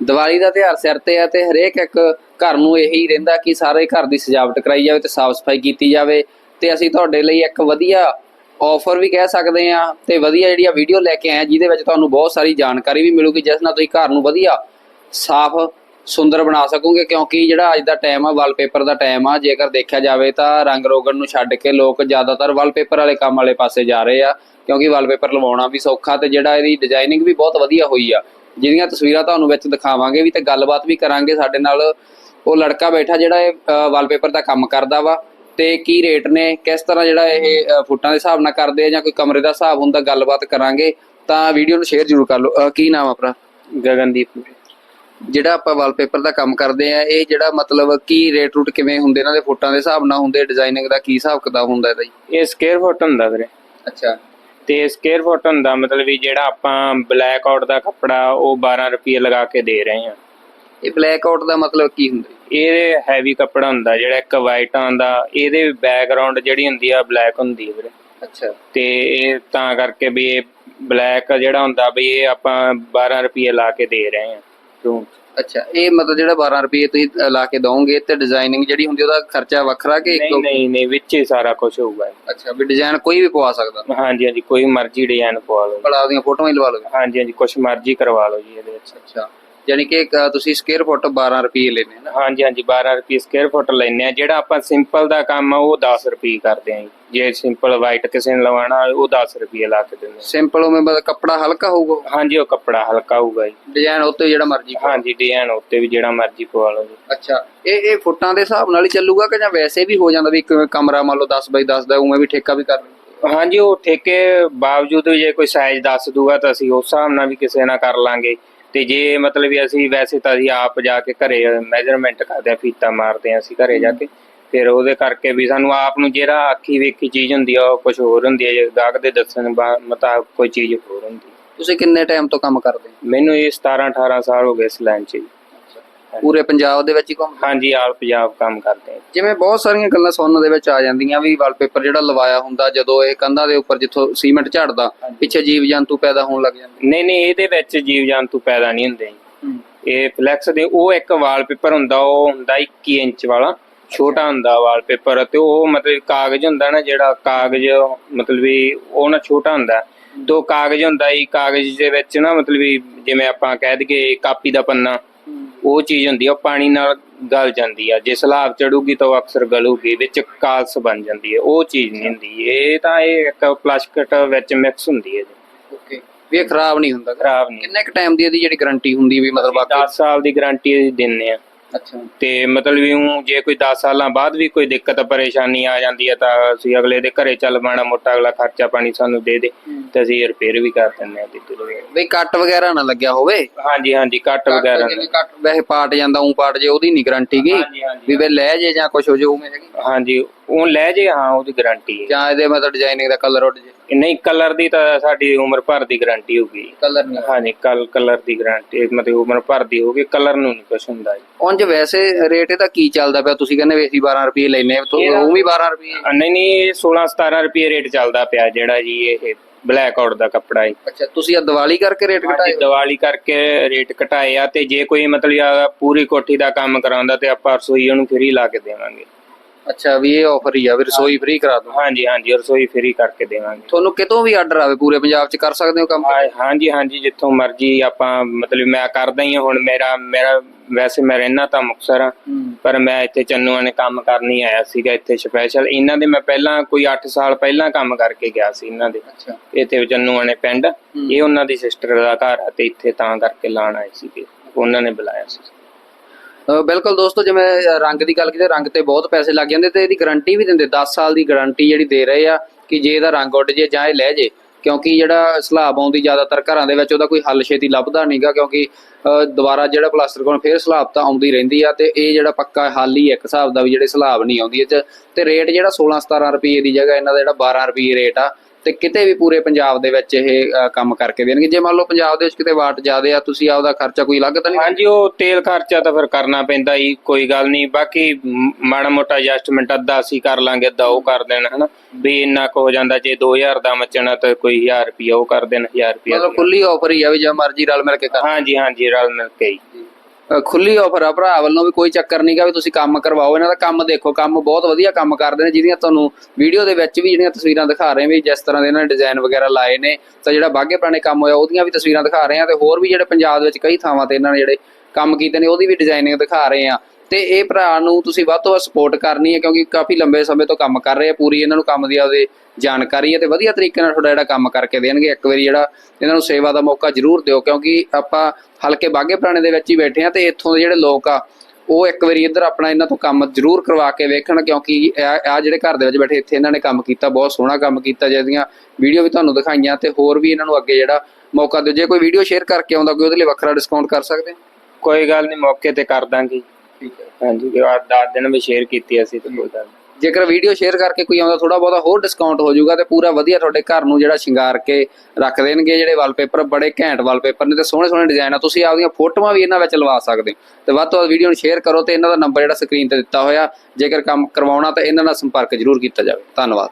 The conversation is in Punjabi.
ਦੀਵਾਲੀ ਦਾ ਤਿਉਹਾਰ ਸਿਰ ਤੇ ਆ ਤੇ ਹਰੇਕ ਇੱਕ ਘਰ ਨੂੰ ਇਹੀ ਰਹਿੰਦਾ ਕਿ ਸਾਰੇ ਘਰ ਦੀ ਸਜਾਵਟ ਕਰਾਈ ਜਾਵੇ ਤੇ ਸਾਫ਼ ਸਫ਼ਾਈ ਕੀਤੀ ਜਾਵੇ ਤੇ ਅਸੀਂ ਤੁਹਾਡੇ ਲਈ ਇੱਕ ਵਧੀਆ ਆਫਰ ਵੀ ਕਹਿ ਸਕਦੇ ਆ ਤੇ ਵਧੀਆ ਜਿਹੜੀ ਆ ਵੀਡੀਓ ਲੈ ਕੇ ਆਏ ਜਿਹਦੇ ਵਿੱਚ ਤੁਹਾਨੂੰ ਬਹੁਤ ਸਾਰੀ ਜਾਣਕਾਰੀ ਵੀ ਮਿਲੂਗੀ, ਜਿਸ ਨਾਲ ਤੁਸੀਂ ਘਰ ਨੂੰ ਵਧੀਆ ਸਾਫ਼, ਸੁੰਦਰ ਬਣਾ ਸਕੋਗੇ, ਕਿਉਂਕਿ ਜਿਹੜਾ ਅੱਜ ਦਾ ਟਾਈਮ ਆ ਵਾਲਪੇਪਰ ਦਾ ਟਾਈਮ ਆ, ਜੇਕਰ ਦੇਖਿਆ ਜਾਵੇ ਤਾਂ ਰੰਗ ਰੋਗਨ ਨੂੰ ਛੱਡ ਕੇ ਲੋਕ ਜ਼ਿਆਦਾਤਰ ਵਾਲਪੇਪਰ ਵਾਲੇ ਕੰਮ ਵਾਲੇ ਪਾਸੇ ਜਾ ਰਹੇ ਆ, ਕਿਉਂਕਿ ਵਾਲਪੇਪਰ ਲਵਾਉਣਾ ਵੀ ਸੌਖਾ ਤੇ ਜਿਹੜਾ ਇਹਦੀ ਡਿਜ਼ਾਈਨਿੰਗ ਵੀ ਬਹੁਤ ਵਧੀਆ ਹੋਈ ਆ। ਜਿਹਦੀਆਂ ਤਸਵੀਰਾਂ ਤੁਹਾਨੂੰ ਵਿੱਚ ਦਿਖਾਵਾਂਗੇ ਵੀ ਤੇ ਗੱਲਬਾਤ ਵੀ ਕਰਾਂਗੇ ਸਾਡੇ ਨਾਲ। ਉਹ ਲੜਕਾ ਬੈਠਾ ਜਿਹੜਾ ਇਹ ਵਾਲਪੇਪਰ ਦਾ ਕੰਮ ਕਰਦਾ ਵਾ ਤੇ ਕੀ ਰੇਟ ਨੇ ਕਿਸ ਤਰ੍ਹਾਂ ਜਿਹੜਾ ਇਹ ਫੁੱਟਾਂ ਦੇ ਹਿਸਾਬ ਨਾਲ ਕਰਦੇ ਆ ਜਾਂ ਕੋਈ ਕਮਰੇ ਦਾ ਹਿਸਾਬ ਹੁੰਦਾ ਗੱਲਬਾਤ ਕਰਾਂਗੇ ਤਾਂ ਵੀਡੀਓ ਨੂੰ ਸ਼ੇਅਰ ਜ਼ਰੂਰ ਕਰ ਲਓ। ਕੀ ਨਾਮ ਆਪਣਾ? ਗਗਨਦੀਪ ਜਿਹੜਾ ਆਪਾਂ ਵਾਲਪੇਪਰ ਦਾ ਕੰਮ ਕਰਦੇ ਆ ਇਹ ਜਿਹੜਾ ਮਤਲਬ ਕੀ ਰੇਟ ਰੂਟ ਕਿਵੇਂ ਹੁੰਦੇ ਇਹਨਾਂ ਦੇ ਫੁੱਟਾਂ ਦੇ ਹਿਸਾਬ ਨਾਲ ਹੁੰਦੇ ਡਿਜ਼ਾਈਨਿੰਗ ਦਾ ਕੀ ਹਿਸਾਬ ਕਿਤਾਬ ਹੁੰਦਾ ਇਹਦਾ ਜੀ? ਇਹ ਸਕੁਅਰ ਫੁੱਟ ਹੁੰਦਾ ਵੀਰੇ। ਅੱਛਾ। ਤੇ ਸਕੁਅਰ ਫੁੱਟ ਹੁੰਦਾ ਮਤਲਬ ਵੀ ਜਿਹੜਾ ਆਪਾਂ ਬਲੈਕ ਆਊਟ ਦਾ ਕੱਪੜਾ ਉਹ 12 ਰੁਪਏ ਲਗਾ ਕੇ ਦੇ ਰਹੇ ਹਾਂ। ਇਹ ਬਲੈਕ ਆਊਟ ਦਾ ਮਤਲਬ ਕੀ ਹੁੰਦਾ? ਇਹ ਹੈਵੀ ਕੱਪੜਾ ਹੁੰਦਾ ਜਿਹੜਾ ਇੱਕ ਵਾਈਟ ਆਂਦਾ ਇਹਦੇ ਬੈਕਗ੍ਰਾਉਂਡ ਜਿਹੜੀ ਹੁੰਦੀ ਆ ਬਲੈਕ ਹੁੰਦੀ ਹੈ ਵੀਰੇ। ਅੱਛਾ। ਤੇ ਇਹ ਤਾਂ ਕਰਕੇ ਵੀ ਇਹ ਬਲੈਕ ਜਿਹੜਾ ਹੁੰਦਾ ਵੀ ਇਹ ਆਪਾਂ 12 ਰੁਪਏ ਲਾ ਕੇ ਦੇ ਰਹੇ ਹਾਂ ਰੂਮ ਅੱਛਾ ਇਹ ਮਤਲਬ ਜਿਹੜਾ 12 ਰੁਪਏ ਤੁਸੀਂ ਅ, ਲਾ ਕੇ ਦੋਗੇ ਤੇ ਡਿਜ਼ਾਈਨਿੰਗ ਜਿਹੜੀ ਹੁੰਦੀ ਉਹਦਾ ਖਰਚਾ ਵੱਖਰਾ ਕਿ ਨਹੀਂ ਨਹੀਂ ਨਹੀਂ ਵਿੱਚ ਹੀ ਸਾਰਾ ਕੁਝ ਹੋਊਗਾ। ਅੱਛਾ ਵੀ ਡਿਜ਼ਾਈਨ ਕੋਈ ਵੀ ਪਵਾ ਸਕਦਾ? ਹਾਂਜੀ ਹਾਂਜੀ ਕੋਈ ਮਰਜ਼ੀ ਡਿਜ਼ਾਈਨ ਪਵਾ ਲਓ। ਭਲਾ ਉਹਦੀਆਂ ਫੋਟੋਆਂ ਹੀ ਲਵਾ ਲਓਗੇ ਹਾਂਜੀ ਹਾਂਜੀ ਕੁਛ ਮਰਜ਼ੀ ਕਰਵਾ ਲਓ ਜੀ ਇਹਦੇ ਵਿੱਚ। ਅੱਛਾ। ਯਾਨੀ ਕਿ ਤੁਸੀਂ ਸਕੁਅਰ ਫੁੱਟ 12 ਰੁਪਏ ਲੈਣੇ ਨਾ? ਹਾਂਜੀ ਹਾਂਜੀ 12 ਰੁਪਏ ਸਕੁਅਰ ਫੁੱਟ ਲੈਨੇ ਆ ਜਿਹੜਾ ਆਪਾਂ ਸਿੰਪਲ ਦਾ ਕੰਮ ਆ ਉਹ 10 ਰੁਪਏ ਕਰਦੇ ਆ ਜੀ। ਜੇ ਸਿੰਪਲ ਵਾਈਟ ਕਿਸੇ ਨੇ ਲਵਾਉਣਾ ਹੋਵੇ ਉਹ 10 ਰੁਪਏ ਲਾ ਕੇ ਦਿੰਦੇ ਸਿੰਪਲ ਉਵੇਂ ਮਤਲਬ ਕੱਪੜਾ ਹਲਕਾ ਹੋਊਗਾ। ਹਾਂਜੀ ਉਹ ਕੱਪੜਾ ਹਲਕਾ ਹੋਊਗਾ ਜੀ। ਡਿਜ਼ਾਈਨ ਉੱਤੇ ਜਿਹੜਾ ਮਰਜ਼ੀ ਪਾਓ। ਹਾਂਜੀ ਡਿਜ਼ਾਈਨ ਉੱਤੇ ਵੀ ਜਿਹੜਾ ਮਰਜ਼ੀ ਪਵਾ ਲਓ ਜੀ। ਅੱਛਾ ਇਹ ਇਹ ਫੁੱਟਾਂ ਦੇ ਹਿਸਾਬ ਨਾਲ ਹੀ ਚੱਲੂਗਾ ਕਿ ਜਾਂ ਵੈਸੇ ਵੀ ਹੋ ਜਾਂਦਾ ਵੀ ਇੱਕ ਕਮਰਾ ਮੰਨ ਲਓ 10 ਬਾਈ 10 ਦਾ ਉਵੇਂ ਵੀ ਠੇਕਾ ਵੀ ਕਰ ਲਓ ਹਾਂਜੀ ਉਹ ਠੇਕੇ ਬਾਵਜੂਦ ਵੀ ਜੇ ਕੋਈ ਸਾਈਜ਼ ਦੱਸ ਦੂਗਾ ਤਾਂ ਅਸੀਂ ਉਸ ਹਿਸਾਬ ਨਾਲ ਵੀ ਕਿਸੇ ਨਾਲ ਕਰ ਲਾਂਗੇ। ਤੇ ਜੇ ਮਤਲਬ ਵੀ ਅਸੀਂ ਵੈਸੇ ਤਾਂ ਅਸੀਂ ਆਪ ਜਾ ਕੇ ਘਰੇ ਮੈਜ਼ਰਮੈਂਟ ਕਰਦੇ ਆ ਫੀਤਾ ਮਾਰਦੇ ਆ ਅਸੀਂ ਘਰੇ ਜਾ ਕੇ ਫਿਰ ਉਹਦੇ ਕਰਕੇ ਵੀ ਸਾਨੂੰ ਆਪ ਨੂੰ ਜਿਹੜਾ ਅੱਖੀ ਵੇਖੀ ਚੀਜ਼ ਹੁੰਦੀ ਆ ਉਹ ਕੁਝ ਹੋਰ ਹੁੰਦੀ ਹੈ ਜੇ ਗਾਹਕ ਦੇ ਦੱਸਣ ਬਾ- ਮੁਤਾਬਕ ਕੋਈ ਚੀਜ਼ ਹੋਰ ਹੁੰਦੀ। ਤੁਸੀਂ ਕਿੰਨੇ ਟਾਈਮ ਤੋਂ ਕੰਮ ਕਰਦੇ ਹੋ ਮੈਨੂੰ ਇਹ 17 18 ਸਾਲ ਹੋ ਗਏ ਇਸ ਲਾਈਨ 'ਚ ਜੀ। ਪੂਰੇ ਪੰਜਾਬ ਦੇ ਵਿੱਚ ਹੀ ਘੁੰਮਦੇ ਹਾਂਜੀ ਆਲ ਪੰਜਾਬ ਕੰਮ ਕਰਦੇ ਆ। ਜਿਵੇਂ ਬਹੁਤ ਸਾਰੀਆਂ ਗੱਲਾਂ ਸੁਣਨ ਦੇ ਵਿੱਚ ਆ ਜਾਂਦੀਆਂ ਵੀ ਵਾਲਪੇਪਰ ਜਿਹੜਾ ਲਵਾਇਆ ਹੁੰਦਾ ਜਦੋਂ ਇਹ ਕੰਧਾਂ ਦੇ ਉੱਪਰ ਜਿੱਥੋਂ ਸੀਮੈਂਟ ਝੜਦਾ ਪਿੱਛੇ ਜੀਵ ਜੰਤੂ ਪੈਦਾ ਹੋਣ ਲੱਗ ਜਾਂਦੇ। ਨਹੀਂ ਨਹੀਂ ਇਹਦੇ ਵਿੱਚ ਜੀਵ ਜੰਤੂ ਪੈਦਾ ਨਹੀਂ ਹੁੰਦੇ ਇਹ ਫਲੈਕਸ ਦੇ ਉਹ ਇੱਕ ਵਾਲਪੇਪਰ ਹੁੰਦਾ ਉਹ ਹੁੰਦਾ 21 ਇੰਚ ਵਾਲਾ ਛੋਟਾ ਹੁੰਦਾ ਵਾਲਪੇਪਰ ਤੇ ਉਹ ਮਤਲਬ ਕਾਗਜ਼ ਹੁੰਦਾ ਨਾ ਜਿਹੜਾ ਕਾਗਜ਼ ਮਤਲਬ ਵੀ ਉਹ ਨਾ ਛੋਟਾ ਹੁੰਦਾ। ਦੋ ਕਾਗਜ਼ ਹੁੰਦਾ ਹੀ ਕਾਗਜ਼ ਦੇ ਵਿੱਚ ਨਾ ਮਤਲਬ ਵੀ ਜਿਵੇਂ ਆਪਾਂ ਕਹਿ ਦਈਏ ਕਾਪੀ ਦਾ ਪੰਨਾ ਉਹ ਚੀਜ਼ ਹੁੰਦੀ ਆ ਉਹ ਪਾਣੀ ਨਾਲ ਗਲ ਜਾਂਦੀ ਆ। ਜੇ ਸਲਾਬ ਚੜੂਗੀ ਤਾਂ ਉਹ ਅਕਸਰ ਗਲੂਗੀ ਵਿੱਚ ਕਾਲਸ ਬਣ ਜਾਂਦੀ ਹੈ ਉਹ ਚੀਜ਼ ਨਹੀਂ ਹੁੰਦੀ। ਇਹ ਤਾਂ ਇਹ ਇੱਕ ਪਲਾਸਟਿਕ ਵਿੱਚ ਮਿਕਸ ਹੁੰਦੀ ਹੈ ਜੀ। ਓਕੇ। ਵੀ ਇਹ ਖਰਾਬ ਨਹੀਂ ਹੁੰਦਾ। ਖਰਾਬ ਨਹੀਂ ਕਿੰਨੇ ਕ ਟਾਈਮ ਦੀ ਇਹਦੀ ਜਿਹੜੀ ਗਾਰੰਟੀ ਹੁੰਦੀ ਵੀ ਮਤਲਬ ਬਾਕੀ 10 ਸਾਲ ਦੀ ਗਾਰੰਟੀ ਦਿੰਨੇ ਆ। ਅੱਛਾ। ਤੇ ਮਤਲਬ ਵੀ ਊਂ ਜੇ ਕੋਈ 10 ਸਾਲਾਂ ਬਾਅਦ ਵੀ ਕੋਈ ਦਿੱਕਤ ਪਰੇਸ਼ਾਨੀ ਆ ਜਾਂਦੀ ਹੈ ਤਾਂ ਅਸੀਂ ਅਗਲੇ ਦੇ ਘਰੇ ਚੱਲ ਮਾੜਾ ਮੋਟਾ ਅਗਲਾ ਖਰਚਾ ਪਾਣੀ ਸਾਨੂੰ ਦੇ ਦੇ ਤੇ ਅਸੀਂ ਰਿਪੇਅਰ ਵੀ ਕਰ ਦਿੰਨੇ ਆ ਤੇ ਵੀ। ਕੱਟ ਵਗੈਰਾ ਨਾ ਲੱਗਿਆ ਹੋਵੇ? ਹਾਂਜੀ ਹਾਂਜੀ ਕੱਟ ਵਗੈਰਾ ਜਿਵੇਂ ਕੱਟ ਵੈਸੇ ਪਾਟ ਜਾਂਦਾ ਉਂ ਪਾਟ ਜੇ ਉਹਦੀ ਨਹੀਂ ਗਾਰੰਟੀ ਗੀ? ਹਾਂਜੀ ਹਾਂਜੀ ਵੀ ਵੇ ਲੈ ਜੇ ਜਾਂ ਕੁਝ ਹੋ ਜੇ ਹਾਂਜੀ ਉਹ ਲੈ ਜੇ ਹਾਂ ਉਹਦੀ ਗਾਰੰਟੀ ਹੈ ਜਾਂ ਇਹਦੇ ਮਤਲਬ ਡਿਜ਼ਾਈਨਿੰਗ ਦਾ ਕਲਰ ਉੱਡ ਜੇ। ਨਹੀਂ ਕਲਰ ਦੀ ਤਾਂ ਸਾਡੀ ਉਮਰ ਭਰ ਦੀ ਗਾਰੰਟੀ ਹੋਊਗੀ। ਕਲਰ ਨਹੀਂ। ਹਾਂਜੀ ਕਲ ਕਲਰ ਦੀ ਗਾਰੰਟੀ ਮਤਲਬ ਉਮਰ ਭਰ ਦੀ ਹੋਊਗੀ ਕਲਰ ਨੂੰ ਨਹੀਂ ਕੁਝ ਹੁੰਦਾ ਜੀ। ਉਂਝ ਵੈਸੇ ਰੇਟ ਇਹਦਾ ਕੀ ਚੱਲਦਾ ਪਿਆ? ਤੁਸੀਂ ਕਹਿੰਦੇ ਵੀ ਅਸੀਂ 12 ਰੁਪਏ ਲੈਨੇ ਆ ਤੋ ਇਹਦਾ- ਉਹ ਵੀ 12 ਰੁਪਏ। ਅ, ਨਹੀਂ ਨਹੀਂ ਇਹ 16 17 ਰੁਪਏ ਰੇਟ ਚੱਲਦਾ ਪਿਆ ਜਿਹੜਾ ਜੀ ਇਹ ਬਲੈਕ ਆਊਟ ਦਾ ਕੱਪੜਾ ਹੈ ਅੱਛਾ ਤੁਸੀਂ ਆ ਦੀਵਾਲੀ ਕਰਕੇ ਰੇਟ ਘਟਾਏ ਦੀਵਾਲੀ ਕਰਕੇ ਰੇਟ ਘਟਾਏ ਆ ਤੇ ਜੇ ਕੋਈ ਮਤਲਬ ਆ ਪੂਰੀ ਕੋਠੀ ਦਾ ਕੰਮ ਕਰਾਉਂਦਾ ਤੇ ਆਪਾਂ ਰਸੋਈ ਉਹਨੂੰ ਫ੍ਰੀ ਲਾ ਕੇ ਦੇਵਾਂਗੇ। ਅੱਛਾ ਵੀ ਇਹ ਆਫਰ ਹੀ ਆ ਵੀ ਰਸੋਈ ਫ੍ਰੀ ਕਰਾ ਦੋ। ਹਾਂਜੀ ਹਾਂਜੀ ਰਸੋਈ ਫ੍ਰੀ ਕਰਕੇ ਦੇਵਾਂਗੇ। ਤੁਹਾਨੂੰ ਕਿਤੋਂ ਵੀ ਆਰਡਰ ਆਵੇ ਪੂਰੇ ਪੰਜਾਬ 'ਚ ਕਰ ਸਕਦੇ ਹੋ ਕੰਮ? ਹਾਂ- ਹਾਂਜੀ ਹਾਂਜੀ ਜਿੱਥੋਂ ਮਰਜ਼ੀ ਆਪਾਂ ਮਤਲਬ ਮੈਂ ਕਰਦਾ ਹੀ ਹਾਂ ਹੁਣ ਮੇਰਾ ਮੇਰਾ ਵੈਸੇ ਮੈਂ ਰਹਿਣਾ ਤਾਂ ਮੁਕਤਸਰ ਆ ਪਰ ਮੈਂ ਇੱਥੇ ਚੰਨੂਆਂ ਨੇ ਕੰਮ ਕਰਨ ਹੀ ਆਇਆ ਸੀਗਾ ਇੱਥੇ ਸਪੈਸ਼ਲ ਇਹਨਾਂ ਦੇ ਮੈਂ ਪਹਿਲਾਂ ਕੋਈ 8 ਸਾਲ ਪਹਿਲਾਂ ਕੰਮ ਕਰਕੇ ਗਿਆ ਸੀ ਇਹਨਾਂ ਦੇ। ਅੱਛਾ। ਇੱਥੇ ਚੰਨੂਆਂ ਨੇ ਪਿੰਡ ਇਹ ਉਹਨਾਂ ਦੀ ਸਿਸਟਰ ਦਾ ਘਰ ਆ ਤੇ ਇੱਥੇ ਤਾਂ ਕਰਕੇ ਲਾਣ ਆਏ ਸੀਗੇ। ਉਹਨਾਂ ਨੇ ਬੁਲਾਇਆ ਸੀ। ਬਿਲਕੁਲ ਦੋਸਤੋ, ਜਿਵੇਂ ਰੰਗ ਦੀ ਗੱਲ ਕੀਤੀ ਰੰਗ ਤੇ ਬਹੁਤ ਪੈਸੇ ਲੱਗ ਜਾਂਦੇ ਤੇ ਇਹਦੀ ਗਾਰੰਟੀ ਵੀ ਦਿੰਦੇ। 10 ਸਾਲ ਦੀ ਗਾਰੰਟੀ ਜਿਹੜੀ ਦੇ ਰਹੇ ਆ ਕਿ ਜੇ ਇਹਦਾ ਰੰਗ ਉੱਡ ਜੇ ਜਾਂ ਇਹ ਲੈ ਜੇ, ਕਿਉਂਕਿ ਜਿਹੜਾ ਸਲਾਬ ਆਉਂਦੀ ਜ਼ਿਆਦਾਤਰ ਘਰਾਂ ਦੇ ਵਿੱਚ ਉਹਦਾ ਕੋਈ ਹੱਲ ਛੇਤੀ ਲੱਭਦਾ ਨਹੀਂਗਾ ਕਿਉਂਕਿ ਦੁਬਾਰਾ ਜਿਹੜਾ ਪਲਾਸਟਰ ਕੋਲ ਫੇਰ ਸਲਾਬ ਤਾਂ ਆਉਂਦੀ ਰਹਿੰਦੀ ਆ ਤੇ ਇਹ ਜਿਹੜਾ ਪੱਕਾ ਹੱਲ ਹੀ ਇੱਕ ਹਿਸਾਬ ਦਾ ਵੀ ਜਿਹੜੇ ਸਲਾਬ ਨਹੀਂ ਆਉਂਦੀ ਇਹ 'ਚ। ਤੇ ਰੇਟ ਜਿਹੜਾ 16 17 ਰੁਪਏ ਦੀ ਜਗ੍ਹਾ ਇਹਨਾਂ ਦਾ ਜਿਹੜਾ 12 ਰੁਪਏ ਰੇਟ ਆ ਤੇ ਕਿਤੇ ਵੀ ਪੂਰੇ ਪੰਜਾਬ ਦੇ ਵਿੱਚ ਇਹ ਕੰਮ ਕਰਕੇ ਦੇਣਗੇ ਜੇ ਮੰਨ ਲਓ ਪੰਜਾਬ ਦੇ ਵਿੱਚ ਕਿਤੇ ਵਾਟ ਜ਼ਿਆਦੇ ਆ ਤੁਸੀਂ ਆਪਦਾ ਖਰਚਾ ਕੋਈ ਅਲੱਗ ਤਾਂ ਨਹੀਂ ਹਾਂਜੀ ਉਹ ਤੇਲ ਖਰਚਾ ਤਾਂ ਫਿਰ ਕਰਨਾ ਪੈਂਦਾ ਹੀ ਕੋਈ ਗੱਲ ਨਹੀਂ। ਬਾਕੀ ਮ- ਮਾੜਾ ਮੋਟਾ ਐਡਜਸਟਮੈਂਟ ਅੱਧਾ ਅਸੀਂ ਕਰ ਲਾਂਗੇ ਅੱਧਾ ਉਹ ਕਰ ਦੇਣ ਹਨਾ? ਵੀ ਇੰਨਾ ਕੁ ਹੋ ਜਾਂਦਾ ਜੇ 2000 ਦਾ ਮਚਣਾ ਤਾਂ ਕੋਈ 1000 ਰੁਪਿਆ ਉਹ ਕਰ ਦੇਣ 1000 ਰੁਪਿਆ ਮਤਲਬ ਖੁੱਲੀ ਆਫਰ ਹੀ ਆ ਵੀ ਜੇ ਮਰਜ਼ੀ ਰਲ ਮਿਲ ਕੇ ਕਰ। ਹਾਂਜੀ ਹਾਂਜੀ ਰਲ ਮਿਲ ਕੇ ਹੀ। ਖੁੱਲੀ ਆਫਰ ਆ ਭਰਾ ਵੱਲੋਂ ਵੀ ਕੋਈ ਚੱਕਰ ਨਹੀਂਗਾ ਵੀ ਤੁਸੀਂ ਕੰਮ ਕਰਵਾਓ। ਇਹਨਾਂ ਦਾ ਕੰਮ ਦੇਖੋ, ਕੰਮ ਬਹੁਤ ਵਧੀਆ ਕੰਮ ਕਰਦੇ ਨੇ ਜਿਹਦੀਆਂ ਤੁਹਾਨੂੰ ਵੀਡੀਓ ਦੇ ਵਿੱਚ ਵੀ ਜਿਹੜੀਆਂ ਤਸਵੀਰਾਂ ਦਿਖਾ ਰਹੇ ਵੀ ਜਿਸ ਤਰ੍ਹਾਂ ਦੇ ਇਹਨਾਂ ਨੇ ਡਿਜ਼ਾਈਨ ਵਗੈਰਾ ਲਾਏ ਨੇ, ਤਾਂ ਜਿਹੜਾ ਬਾਗੇ ਪੁਰਾਣੇ ਕੰਮ ਹੋਇਆ ਉਹਦੀਆਂ ਵੀ ਤਸਵੀਰਾਂ ਦਿਖਾ ਰਹੇ ਆ ਤੇ ਹੋਰ ਵੀ ਜਿਹੜੇ ਪੰਜਾਬ ਦੇ ਵਿੱਚ ਕਈ ਥਾਵਾਂ ਤੇ ਇਹਨਾਂ ਨੇ ਜਿਹੜੇ ਕੰਮ ਕੀਤੇ ਨੇ, ਉਹਦੀ ਵੀ ਡਿਜ਼ਾਈਨਿੰਗ ਦਿਖਾ ਰਹੇ ਆ ਤੇ ਇਹ ਭਰਾ ਨੂੰ ਤੁਸੀਂ ਵੱਧ ਤੋਂ ਵੱਧ ਸਪੋਰਟ ਕਰਨੀ ਹੈ, ਕਿਉਂਕਿ ਕਾਫੀ ਲੰਬੇ ਸਮੇਂ ਤੋਂ ਕੰਮ ਕਰ ਰਹੇ ਆ, ਪੂਰੀ ਇਹਨਾਂ ਨੂੰ ਕੰਮ ਦੀ ਆਪਦੇ ਜਾਣਕਾਰੀ ਹੈ ਤੇ ਵਧੀਆ ਤਰੀਕੇ ਨਾਲ ਤੁਹਾਡਾ ਜਿਹੜਾ ਕੰਮ ਕਰਕੇ ਦੇਣਗੇ। ਇੱਕ ਵਾਰੀ ਜਿਹੜਾ ਇਹਨਾਂ ਨੂੰ ਸੇਵਾ ਦਾ ਮੌਕਾ ਜ਼ਰੂਰ ਦਿਓ, ਕਿਉਂਕਿ ਆਪਾਂ ਹਲਕੇ ਬਾਗੇ ਪੁਰਾਣੇ ਦੇ ਵਿੱਚ ਹੀ ਬੈਠੇ ਆ ਤੇ ਇੱਥੋਂ ਦੇ ਜਿਹੜੇ ਲੋਕ ਆ, ਉਹ ਇੱਕ ਵਾਰੀ ਇੱਧਰ ਆਪਣਾ ਇਹਨਾਂ ਤੋਂ ਕੰਮ ਜ਼ਰੂਰ ਕਰਵਾ ਕੇ ਵੇਖਣ, ਕਿਉਂਕਿ ਆ ਜਿਹੜੇ ਘਰ ਦੇ ਵਿੱਚ ਬੈਠੇ ਇੱਥੇ ਇਹਨਾਂ ਨੇ ਕੰਮ ਕੀਤਾ, ਬਹੁਤ ਸੋਹਣਾ ਕੰਮ ਕੀਤਾ, ਜਿਹਦੀਆਂ ਵੀਡੀਓ ਵੀ ਤੁਹਾਨੂੰ ਦਿਖਾਈਆਂ ਤੇ ਹੋਰ ਵੀ ਇਹਨਾਂ ਨੂੰ ਅੱਗੇ ਜਿਹੜਾ ਮੌਕਾ ਦਿਓ। ਜੇ ਕੋਈ ਵੀਡੀਓ ਸ਼ੇਅਰ ਕਰਕੇ ਆਉਂਦਾ, ਕੋਈ ਉਹਦੇ ਲਈ ਵੱਖਰਾ ਡਿਸਕਾਊਂਟ ਕਰ ਸਕਦੇ ਹਾਂ? ਕੋਈ ਗੱਲ ਨਹੀਂ ਮੌਕੇ ਤੇ ਕਰ ਦਾਂਗੇ। ਠੀਕ ਹੈ। ਹਾਂਜੀ ਜੇ ਦਿਨ ਵੀ ਸ਼ੇਅਰ ਕੀਤੀ ਅਸੀਂ ਤੇ ਕੋਈ ਗੱਲ ਨੀ। ਜੇਕਰ ਵੀਡੀਓ ਸ਼ੇਅਰ ਕਰਕੇ ਕੋਈ ਆਉਂਦਾ ਥੋੜਾ ਬਹੁਤਾ ਹੋਰ ਡਿਸਕਾਊਂਟ ਹੋ ਜਾਊਗਾ ਤੇ ਪੂਰਾ ਵਧੀਆ ਤੁਹਾਡੇ ਘਰ ਨੂੰ ਜਿਹੜਾ ਸ਼ਿੰਗਾਰ ਕੇ ਰੱਖ ਦੇਣਗੇ ਜਿਹੜੇ ਵਾਲਪੇਪਰ ਬੜੇ ਘੈਂਟ ਵਾਲਪੇਪਰ ਨੇ ਤੇ ਸੋਹਣੇ ਸੋਹਣੇ ਡਿਜ਼ਾਈਨ ਆ ਤੁਸੀਂ ਆਪਦੀਆਂ ਫੋਟੋਆਂ ਵੀ ਇਹਨਾਂ ਵਿੱਚ ਲਵਾ ਸਕਦੇ ਹੋ। ਤੇ ਵੱਧ ਤੋਂ ਵੱਧ ਵੀਡੀਓ ਨੂੰ ਸ਼ੇਅਰ ਕਰੋ ਤੇ ਇਹਨਾਂ ਦਾ ਨੰਬਰ ਜਿਹੜਾ ਸਕਰੀਨ ਤੇ ਦਿੱਤਾ ਹੋਇਆ ਜੇਕਰ ਕੰਮ ਕਰਵਾਉਣਾ ਤਾਂ ਇਹਨਾਂ ਨਾਲ ਸੰਪਰਕ ਜ਼ਰੂਰ ਕੀਤਾ ਜਾਵੇ। ਧੰਨਵਾਦ।